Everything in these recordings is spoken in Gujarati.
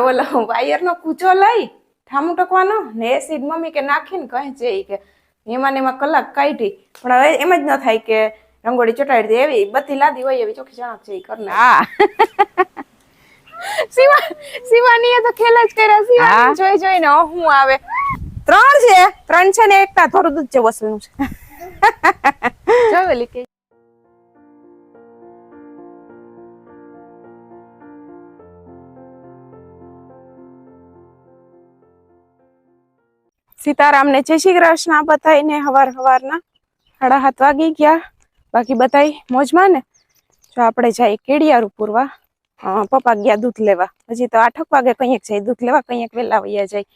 ઓલો વાયર નો કૂચો લઈ ઠામું ટકવાનો ને એસિડ મમ્મી કે નાખીને કહે છે કે એમાં ને એમાં કલાક કાઢી. પણ હવે એમ જ ન થાય કે રંગોળી ચોટાડી દે એવી બત્તી લાદી હોય એવી ચોખ્ખી ચણક છે એ કરને હા. શિવા શિવાની એ તો ખેલ જ કર્યા. હા. જોઈ જોઈ જોઈને હું આવે. ત્રણ છે. ત્રણ છે ને એકતા થોડું દૂધ છે વસલું છે. જોવેલી કે? સીતારામને જય શ્રી કૃષ્ણ બધાઈને હવાર હવારના સાડા સાત વાગી ગયા. બાકી બધાય મોજમાં ને? જો આપણે જાય કેડિયારું પૂરવા. પપ્પા ગયા દૂધ લેવા. હજી તો આઠક વાગે કંઈક જાય દૂધ લેવા કંઈક વહેલા વૈયા જાય.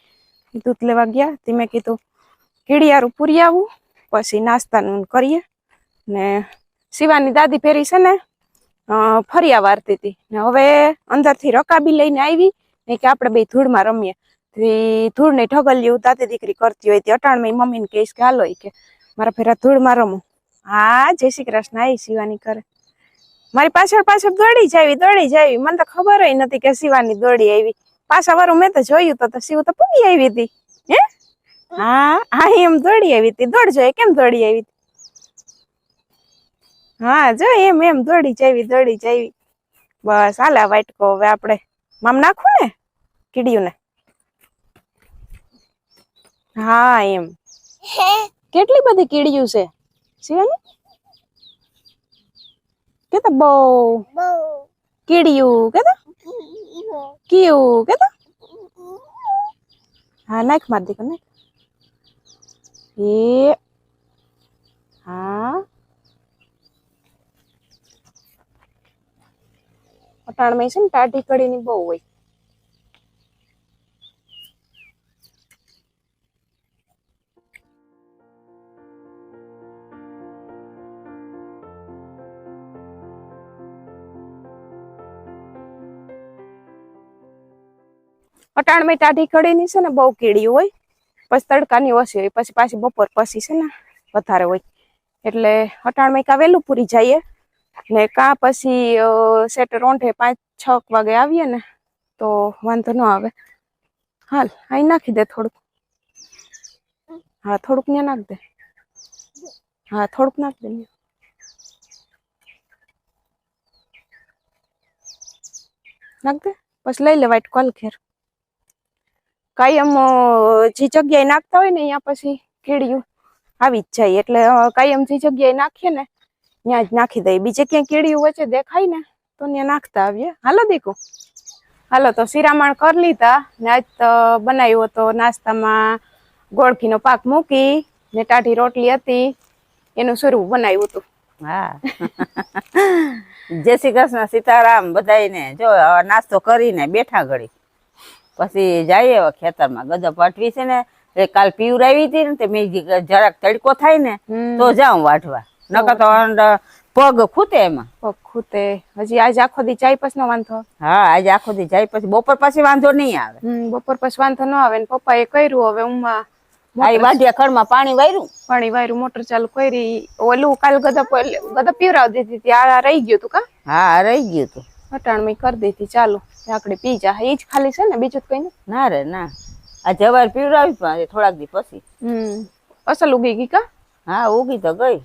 દૂધ લેવા ગયા, તે મેં કીધું કેડિયારું પૂરી આવું, પછી નાસ્તાનું કરીએ. ને શિવાની દાદી ફેરી છે ને ફરિયા વારતી હતી. ને હવે અંદરથી રકાબી લઈને આવી, ને કે આપણે બે ધૂળમાં રમીએ. તે ધૂળ ને ઢગલ્યું દાદી દીકરી કરતી હોય તે અટાણ મેં મમ્મીને કહીશ કે, હાલો કે, મારા ફેરા ધૂળમાં રમું હા, જય શ્રી કૃષ્ણ આવી શિવાની કરે મારી પાછળ પાછળ દોડી જાવી દોડી જાવી. મને તો ખબર ય નથી કે શિવાની દોડી આવી. પાછા વારું મેં તો જોયું તો શિવ તો પૂગી આવી હતી. હે? હા હા, એમ દોડી આવી હતી. દોડજો એ કેમ દોડી આવી હતી? હા, જો, એમ એમ, દોડી જાવી દોડી જાવી. બસ, હાલા વાટકો હવે આપણે. મામ નાખું ને? કીડિયું ને હા એમ. કેટલી બધી કીડિયું છે? શિવાની? કેતા બહુ. કીડિયું કેતા? કીયું કેતા? હા નાખ માર દીકરો નાખ. એ હા. અટાણમાં છે ને ટાઢી કઢીની બહુ હોય. અટાણમાં ટાઢી કઢીની છે ને, બહુ કીડી હોય, પછી તડકાની ઓછી હોય, પછી પાછી બપોર પછી છે ને, વધારે હોય. એટલે અટાણમાં કા વહેલું પૂરી જઈએ. ને કા પછી સેટ રોંઢે પાંચ, છ વાગે આવીએ ને, તો વાંધો ન આવે. હાલ, અહીં નાખી દે થોડુંક. હા, થોડુંક ત્યાં નાખ દે. હા, થોડુંક નાખ દે નાખ દે. પછી લઈ લે વાઈટ કોલ ઘેર. કાયમ જે જગ્યાએ નાખતા હોય ને અહીંયા પછી કીડિયું આવી જ જાય. એટલે કાયમ જે જગ્યાએ નાખીએ ને, ત્યાં જ નાખી દઈએ. બીજે ક્યાંય કીડિયું વચ્ચે દેખાય ને, તો ત્યાં નાખતા આવીએ. હાલો દીકુ. હાલો, તો શિરામણ કરી લીધા. ને આજ તો બનાવ્યો તો નાસ્તામાં ગોળકીનો પાક મૂકી ને ટાઢી રોટલી હતી. એનું સ્વરૂપ બનાવ્યું હતું. હા જય શ્રી કૃષ્ણ સીતારામ. બધાયને જો નાસ્તો કરીને બેઠા ઘડી. પછી જઈએ ખેતરમાં. ગદો પાટવી છે ને એ કાલ પીવરાવી હતી ને તે મેં જરાક તડકો થાય ને તો જાઉં વાઢવા નકર તો પગ ખૂતે એમાં. પગ ખૂતે. હજી આજ આખો દી ચાય પછી નો વાંધો? હા આજે આખો દી જાય પછી બપોર પછી વાંધો નહીં આવે. બપોર પછી વાંધો ન આવે ને પપ્પાએ કર્યું હવે ઉમા આઈ વાઢિયા ખડમાં પાણી વાયરું. પાણી વાયરું મોટર ચાલુ કરી. ઓલું કાલ ગધા ગધા પીવરાવી દીધી આ રહી ગયું તું કા? હા રહી ગયું તું અટાણમાં કરી દીધી. ચાલુ લાકડી પી જા. એ જ ખાલી છે ને બીજું કઈ ના રે ના. આ જવાર પીવડાવી પણ થોડાક દી પછી. હમ. અસલ ઉગી ગઈ કા? હા ઉગી તો ગઈ.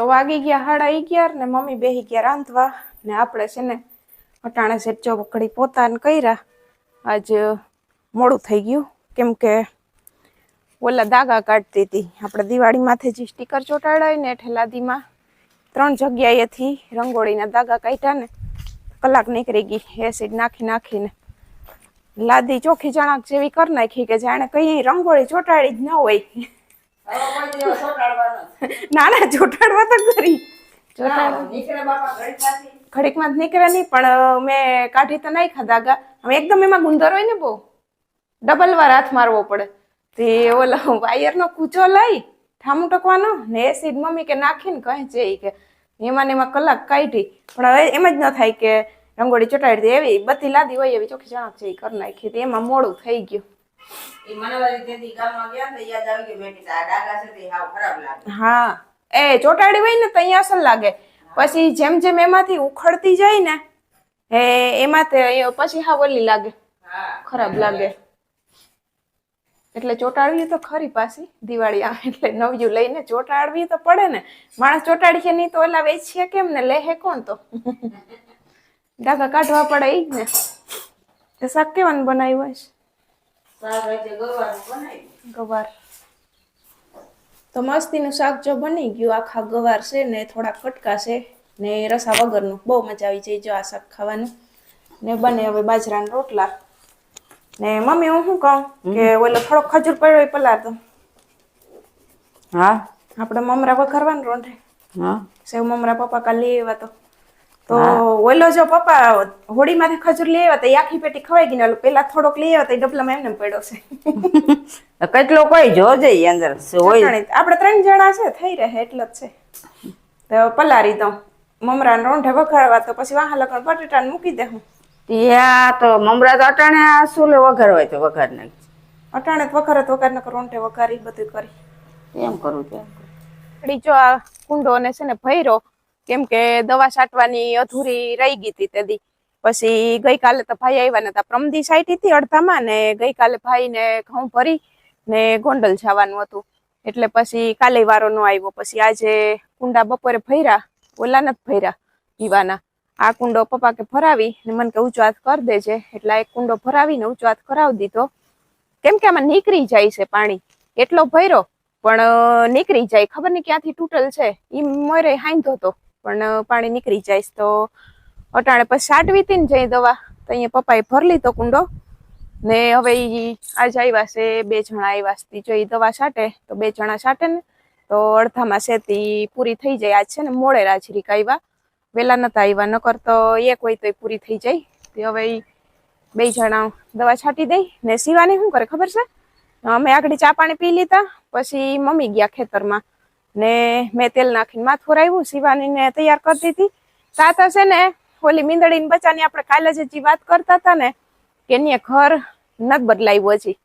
તો વાગી ગયા સાડા અગિયાર ને મમ્મી બેહી ગયા રાંધવા ને આપણે છે ને અટાણે છે ચોકડી પોતાને કર્યા. આજ મોડું થઈ ગયું. કેમ કે ઓલા દાગા કાઢતી હતી. આપણે દિવાળી માથે જે સ્ટીકર ચોંટાડાય ને ઠેલાદીમાં ત્રણ જગ્યાએથી રંગોળીના દાગા કાઢ્યા ને કલાક નીકળી ગઈ. એસિડ નાખી નાખીને લાદી ચોખ્ખી ચણાક જેવી કરી નાખી કે જાણે કઈ રંગોળી ચોંટાડી જ ન હોય. ના ના ચોંટાડવા તો કરી ઘડીકમાં જ નીકળે નહીં પણ મેં કાઢી તો નાખ્યા દાગા હવે એકદમ એમાં ગુંદર હોય ને બહુ ડબલ વાર હાથ મારવો પડે. તે ઓલો વાયરનો કૂચો લઈ ઠામું ટકવાનો ને એસિડ મમ્મી કે નાખીને કહે છે કે એમાં ને એમાં કલાક કાઢી. પણ હવે એમ જ ન થાય કે રંગોળી ચોટાડી દે એવી બધી લાદી હોય એવી ચોખ્ખી ચણાક છે એ કરી નાખી એમાં મોડું થઈ ગયું. ઈ મને ગામમાં ગયા તો યાદ આવી ગયું મેં કીધું આ ડાઘા છે તે હાવ ખરાબ લાગે. હા એ ચોટાડી હોય ને તો અહીંયા અસર લાગે. પછી જેમ જેમ એમાંથી ઉખડતી જાય ને એ એમાં તે પછી હા ઓલી લાગે. ખરાબ લાગે. એટલે ચોટાડવી તો ખરી પાછી દિવાળી આવે એટલે નવયું લઈને ચોટાડવી તો પડે ને. માણસ ચોટાડીએ નહીં તો ઓલા વેચીએ કેમ ને લેહે કોણ તો? ડાકા કાઢવા પડે એ જ ને. શાક કેવાનું બનાવ્યું હશે શાક આજે ગવારનું બનાવ્યું ગવાર તો મસ્તીનું શાક જો બની ગયું આખા ગવાર છે ને થોડા કટકા છે ને રસા વગરનું બહુ મજા આવી જાય જો આ શાક ખાવાનું. ને બને હવે બાજરાના રોટલા. ને મમ્મી હું શું કહું? કે ઓલો થોડો ખજૂર પડ્યો એ તો દો હા. આપણે મમરા વઘારવાનું રોંઢે હા. સેવ મમરા પપ્પા કાલે લેવા તો. તો ઓલો જો પપ્પા હોળીમાંથી ખજૂર લઈ આવ્યા તો આખી પેટી ખવાઈ ગઈ ને ઓલો પેલા થોડોક લઈ આવ્યા તો ડબલામાં એમને પડ્યો છે. કેટલો કોઈ જોજે અંદર હોય? આપણે ત્રણ જણા છે થઈ રહે એટલે જ છે. તો પલારી દઉં. મમરા રોંઢે વઘારવા તો પછી વાહ લગન બટેટા મૂકી દે હું. ત્યાં તો મમરા તો અટાણે આ લે વઘારવાય તો વઘાર નાખ અટાણે તો વઘારે તો વઘાર નકર રોંઢે વઘારી બધું કરી. એમ કરું ત્યાં કરું. જો આ કુંડો ને છે ને ભૈરો કેમ કે દવા છાંટવાની અધૂરી રહી ગઈ હતી તે દી પછી ગઈકાલે તો ભાઈ આવ્યા નતા. પ્રમદી સાઈટી હતી અડધામાં ને ગઈકાલે ભાઈ ને ઘઉં ભરી ને ગોંડલ જવાનું હતું. એટલે પછી કાલે વારો ન આવ્યો. પછી આજે કુંડા બપોરે ભર્યા ઓલા નથી ભર્યા પીવાના આ કુંડો પપ્પા કે ભરાવી ને મને કે ઊંચો હાથ કરી દેજે. એટલે એક કુંડો ભરાવીને ઊંચો હાથ કરાવી દીધો. કેમ કે આમાં નીકળી જાય છે પાણી. એટલો ભર્યો, પણ નીકળી જાય. ખબર નહીં ક્યાંથી તૂટલ છે. એ મોરે હાંધો હતો પણ પાણી નીકળી જાય તો અટાણે પછી સાટવી હતી ને જઈ દવા, તો અહીંયા પપ્પાએ ભર લીધો કુંડો. ને હવે આજ આવ્યા છે, બે જણા આવ્યા છે જો એ દવા છાટે, તો બે જણા છાટે ને, તો અડધામાં શેતી પૂરી થઈ જાય. આજ છે ને મોડે રાજરીક આવ્યા વહેલા નતા આવ્યા નકર તો એક હોય તો પૂરી થઈ જાય. તે હવે બે જણા દવા છાંટી દઈ ને સીવાની શું કરે ખબર છે? અમે આગળ ચા પાણી પી લીધા, પછી મમ્મી ગયા ખેતરમાં. ને મેં તેલ નાખીને માથું રાવ્યું શિવાનીને તૈયાર કરી દીધી. તાતા છે ને, ઓલી મીંદડી બચાની આપણે કાલે જે વાત કરતા હતા ને, કે એની ઘર નથી બદલાયું હજી.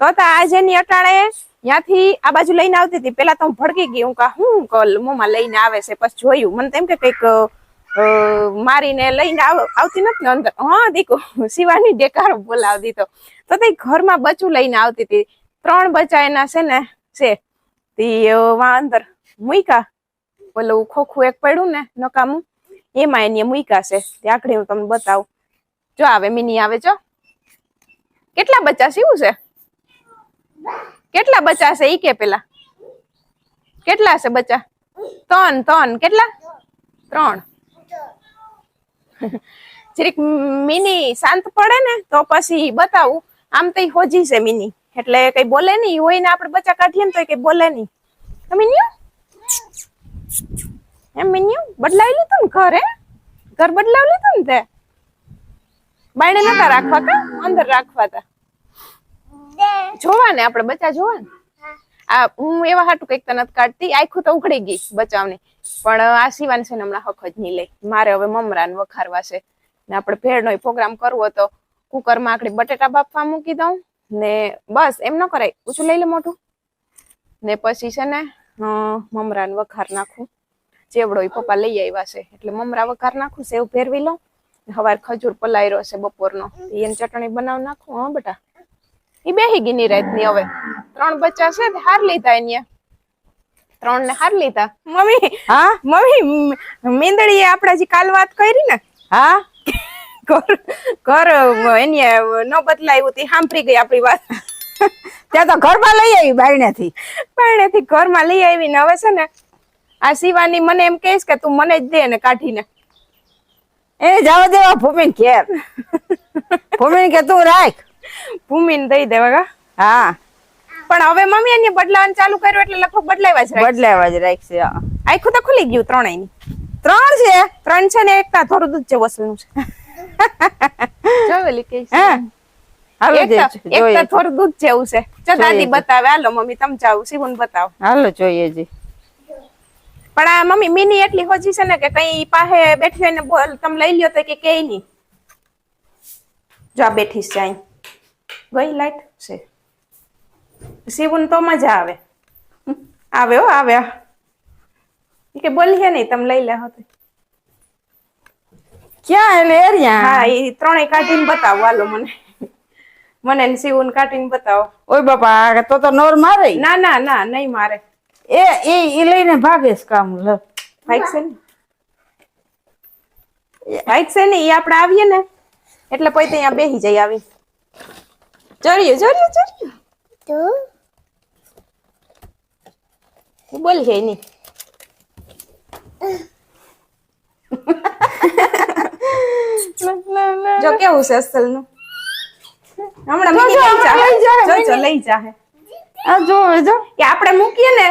તો આજે ની અટાણે ત્યાંથી આ બાજુ લઈને આવતી હતી. પેલા તો હું ભડકી ગઈ, હું કા, હું મોમાં લઈને આવે છે, પછી જોયું. મને તેમ કે કંઈક મારીને લઈને આવતી નથી અંદર. હા, દીકો, શિવાની ડેકારો બોલાવી દીધો. તો તે ઘરમાં બચું લઈને આવતી હતી. ત્રણ બચ્ચા એના છે ને, છે. તી અ, વા અંદર મૂયકા. ઓલું ખોખું એક પડ્યું ને નકામું એમાં એની મૂયકા છે. તે આખડી હું તમને બતાવું. જો આવે મિની આવે જો. કેટલા બચ્ચા છે છે? કેટલા બચ્ચા છે ઈ કે પેલા. કેટલા છે બચ્ચા? ત્રણ ત્રણ. કેટલા? ત્રણ. જરીક મિની શાંત પડે ને તો પછી બતાવું. આમ તો હોજી છે મિની. એટલે કઈ બોલે નહીં હોય ને આપણે બચ્ચા કાઢીએ ને તો કઈ બોલે નહીં મિન્યુ એમ મિન્યુ બદલાવી લીધું ને ઘર? ઘર બદલાવી લીધું ને તે? બાયણે નતા રાખવા કા અંદર રાખવા તા જોવા ને આપણે બચ્ચા જોવા ને આ હું એવા હાટું કંઈક તને કાઢતી. આખું તો ઉઘડી ગઈ બચાવની. પણ આ સિવાન છે ને હમણાં હક જ નહીં લઈ. મારે હવે મમરાન વખારવા છે. ને આપણે ભેળનો પ્રોગ્રામ કરવો તો કુકરમાં આકડી બટેટા બાફવા મૂકી દઉં. ને બસ એમ ન કરાય. ઓછું લઈ લે મોટું ને પછી છે ને મમરાને વઘાર નાખું. ચેવડો એ પપ્પા લઈ આવ્યા છે. એટલે મમરા વઘાર નાખું સેવ ફેરવી લઉં. હવાર ખજૂર પલાયરો છે બપોરનો. એની ચટણી બનાવ નાખું હા બેટા? એ બેહી ગઈ ની રાતની હવે. ત્રણ બચ્ચા છે હાર લીધા એને. ત્રણ ને હાર લીધા. મમ્મી હા? મમ્મી મીંદડીએ આપણે જે કાલ વાત કરી ને હા? ઘર એની ન બદલાયું તે સાંભળી ગઈ આપણી વાત. ત્યાં તો ઘરમાં લઈ આવી બાયણેથી. પરણેથી ઘરમાં લઈ આવીને હવે છે ને આ શિવાની મને એમ કહીશ કે તું મને જ દે ને કાઢીને. એ જવા દેવા ભૂમિ ઘેર. ભૂમિ કે તું રાખ. ભૂમિન દઈ દેવા હા. પણ હવે મમ્મી એને બદલાવાનું ચાલુ કર્યું એટલે લગભગ બદલાવા જ રાખે. બદલાવા જ રાખશે આખું તો ખુલી ગયું ત્રણેય ત્રણ છે? ત્રણ છે ને એક તા થોડું દૂધ છે વસલું છે. હાલો એક થોડું દૂધ જેવું છે. ચલ દાદી બતાવે. હાલો મમ્મી તમે શિવન બતાવો. હાલો જોઈએ જી. પણ આ મમ્મી મિની એટલી હોજી છે ને કે કઈ પાસે બેઠી હોય ને બોલ તમે લઈ લ્યો તો કે કે નહીં. જો આ બેઠી છે અહીં. ગઈ લાઈટ છે. શિવન તો મજા આવે. આવે હો આવે ઈ કે બોલીએ નહીં તમે લઈ લે તો ક્યાં એટલે એરિયા? હા એ ત્રણેય કાઢીને બતાવો હાલો મને. મને ને શિવન કાઢીને બતાવો. ઓય બાપા તો તો નોર મારે. ના ના ના નહીં મારે. એ એ એ લઈને ભાગે કામ લ. ભાઈક છે ને? ભાઈક છે ને એ આપણે આવીએ ને એટલે પછી ત્યાં બેસી જાય આવી ચડ્યું ચડ્યું ચડ્યું હું બોલ છે નહીં જો કેવું છે અસલનું હમણાં મૂકી લઈ જા જો જો લઈ જા આ જો જો. કે આપણે મૂકીએ ને?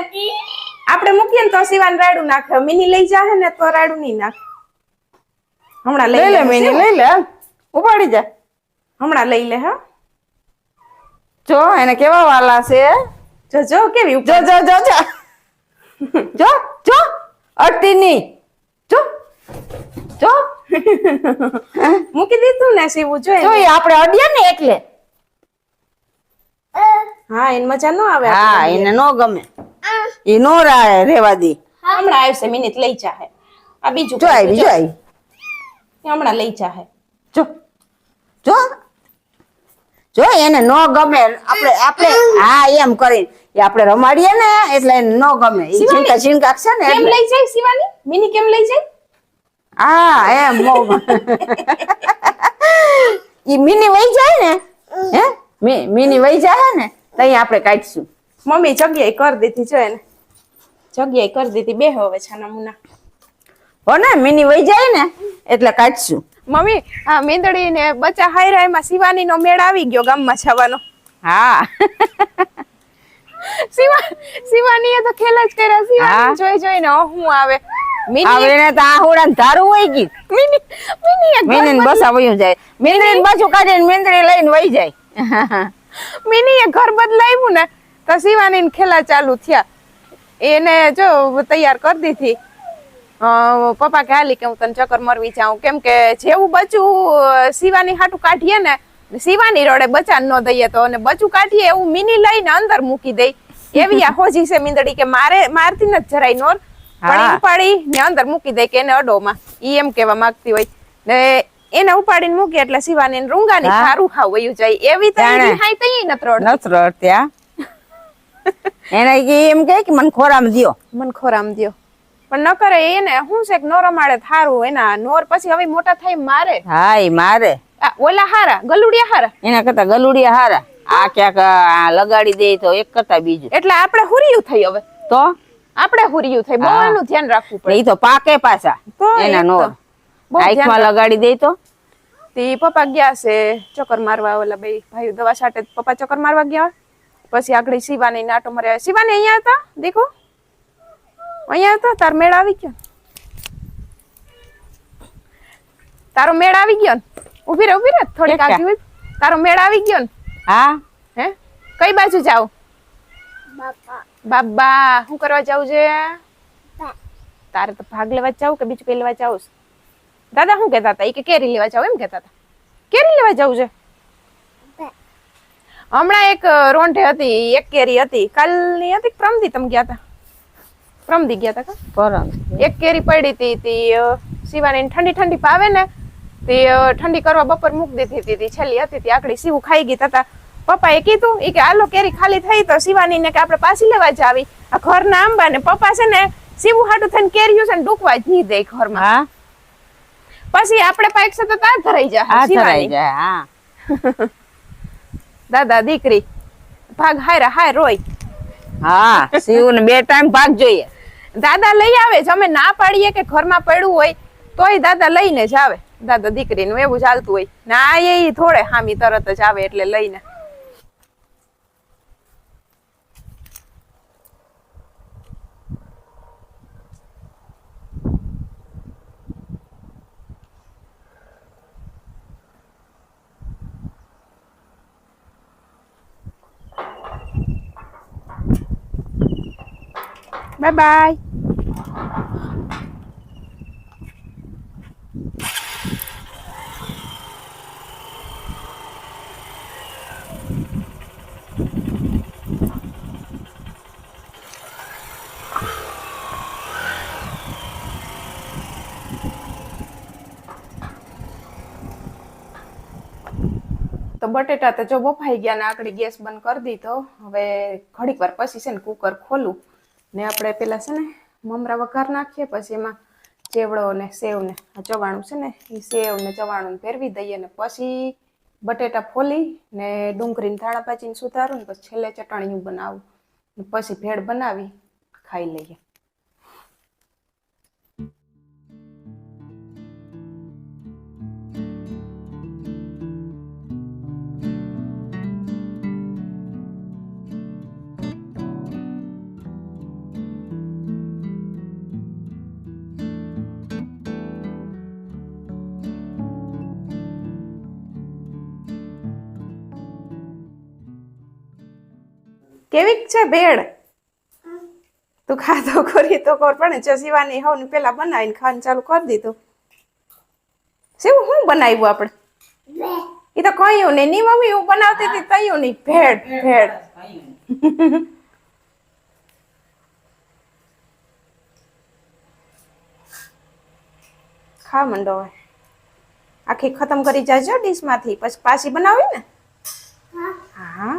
આપણે મૂકીએ ને તો સિવાન રાડું નાખે. મિની લઈ જાહે ને તો રાડું નહીં નાખે. હમણાં લઈ લે લે મિની લઈ લે ઉપાડી જા. હમણાં લઈ લે હા. જો એને કેવા વાલા છે. જો જો કેવી જો જો જો જો. જો જો. અડતી નહીં જો જો. મૂકી દીધું ને સીવું જો આપડે અડ્યા આપણે ને એટલે. હા એને મજા ન આવે હા એને નો ગમે. એ નો રેવા દે. હમણાં આવશે મિનિટ લઈ જાહે. આ બીજું જો આવી જો. જો. આવી. હમણાં લઈ જાહે. જો. જો. જો એને નો ગમે આપણે આપણે હા એમ કરીને. એ આપણે રમાડીએ ને એટલે એને નો ગમે. એ ચિંતા છીંકા છે ને કેમ લઈ જાય શિવાની? મિની કેમ લઈ જાય? હા એમ ઈ મિની વહી જાય ને? હે? મિની વહી જાય ને તઈ આપણે કાઢશું. મમ્મી જગ્યાએ કરી દીધી જો એને. જગ્યાએ કરી દીધી બે હવે છાના મુના. હો ને મિની વહી જાય ને એટલે કાઢશું. મમ્મી આ મેંદડી ને બચ્ચા હાયરા એમાં શિવાની નો મેળ આવી ગયો ગામમાં જવાનો. હા. શિવા શિવાની તો ખેલ જ કર્યા. શિવાની જોઈ જોઈને હું આવે. મિની તો આહુડા ધારું વહી ગઈ મિની મિની મિની ને ઘર જાય. મીંદડી બાજુ કાઢીને મીંદડી લઈને વહી જાય. મિની ઘર બદલાવ્યું ને તો શિવાની ખેલા ચાલુ થયા. એને જો તૈયાર કરી દીધી. પપ્પા કે હાલી કે હું તને ચક્કર મરવી જાઉં. કેમ કે જેવું બચું શિવાની હાટું કાઢીએ ને શિવાની રોડે બચાન ન દઈએ તો અને બચું કાઢીએ એવું મિની લઈને અંદર મૂકી દઈ એવી આ હોજી છે મીંદડી કે મારે મારતી નથી જરાય નોર. પણ ઈ ઉપાડી ને અંદર મૂકી દે કે એને અડોમાં. ઈ એમ કેવા માંગતી હોય. ને એને ઉપાડીને મૂકી એટલે શિવાની રૂંગાની ખારું ખાવ વયું જાય. એવી તો હાઈ તઈ નથી રડતી. નથી એને એમ કે મને ખોરામ દિયો. મન ખોરામ દિયો. પણ ન કરે એને શું છે કે નો રમાડે થારું એના નોર પછી હવે મોટા થાય મારે. હા એ મારે. આ ઓલા હારા ગલુડિયા હારા. એના કરતા ગલુડિયા હારા. આ ક્યાંક લગાડી દે તો એક કરતા બીજું. એટલે આપણે હુરિયું થઈ હવે. તો? આપણે હુરિયું થાય બોલનું ધ્યાન રાખવું પડે. એ તો પાકે પાછા. એના નો. આંખમાં લગાડી દે તો. તે પપ્પા ગયા છે ચક્કર મારવા ઓલા બે ભાઈ દવા છાટે પપ્પા ચક્કર મારવા ગયા. પછી આગળ શિવાની નાટો માર્યા. શિવાની અહીંયા હતા? દેખો. અહીંયા હતા? તાર મેળ આવી ગયો. તારો મેળ આવી ગયો ને? ઊભી રહે ઊભી રહે. થોડીક આગળ તારો મેળ આવી ગયો ને? હા. હે? કઈ બાજુ જાવ બાબા શું કરવા જાવ છે? તારે તો ભાગ લેવા જાવ કે બીજું કઈ લેવા જાવ છે? દાદા શું કહેતા હતા? એ કે કેરી લેવા જાવ એમ કહેતા હતા. કેરી લેવા જવું છે? હમણાં એક રોંઢે હતી એક કેરી હતી. કાલની હતી પ્રમદી તમે ગયા હતા? પ્રમદી ગયા હતા કા? પરમ એક કેરી પડી હતી તે શિવાની ઠંડી ઠંડી પાવે ને તે ઠંડી કરવા બપોર મૂકી દીધી હતી. તે છેલ્લી હતી તે આકડી સીવું ખાઈ ગઈ તતા પપ્પાએ કીધું કે આલો કેરી ખાલી થઈ તો શિવાની ને કે આપણે પાછી લેવા જાવી આ ઘરના આંબા ને પપ્પા છે ને શિવું હાટું થઈને કેરીયું છે ને ડૂકવા જ નહીં દે ઘરમાં. પછી આપણે પાઇક તો ત્યાં ધરાઈ જાય ધરાઈ શિવાની. જાય હા. દાદા દીકરી ભાગ હાયરા હાય રોય. હા શિવ ને બે ટાઈમ ભાગ જોઈએ. દાદા લઈ આવે છે અમે ના પાડીએ કે ઘરમાં પડ્યું હોય તોય દાદા લઈને જ આવે. દાદા દીકરીનું એવું ચાલતું હોય. ના એ થોડે હામી તરત જ આવે એટલે લઈને. બાય બાય તો બટેટા તો જો બફાઈ ગયા ને, આકડી ગેસ બંધ કરી દીધો. હવે ઘડીક વાર પછી છે ને કુકર ખોલું. ને આપણે પેલા છે ને મમરા વઘાર નાખીએ, પછી એમાં ચેવડો ને સેવ ને ચવાણું છે ને એ સેવ ને ચવાણું ફેરવી દઈએ ને પછી બટેટા ફોલી ને ડુંગળીને ધાણા ભાજીને સુધારું ને પછી છેલ્લે ચટણીયું બનાવું. પછી ભેળ બનાવી ખાઈ લઈએ. કેવીક છે ભેળ? તું ખાધો કરી તો ખબર પડે જો શિવાની હવ ને પેલા બનાવીને ખાવાનું ચાલુ કરી દીધું. શિવ શું બનાવ્યું આપણે? એ તો કહ્યું નહીં ની મમ્મી હું બનાવતી હતી તયું નહીં ભેળ ભેળ ખા મંડો હવે. આખી ખતમ કરી જાજો ડીશમાંથી પછી પાછી બનાવી ને? હા.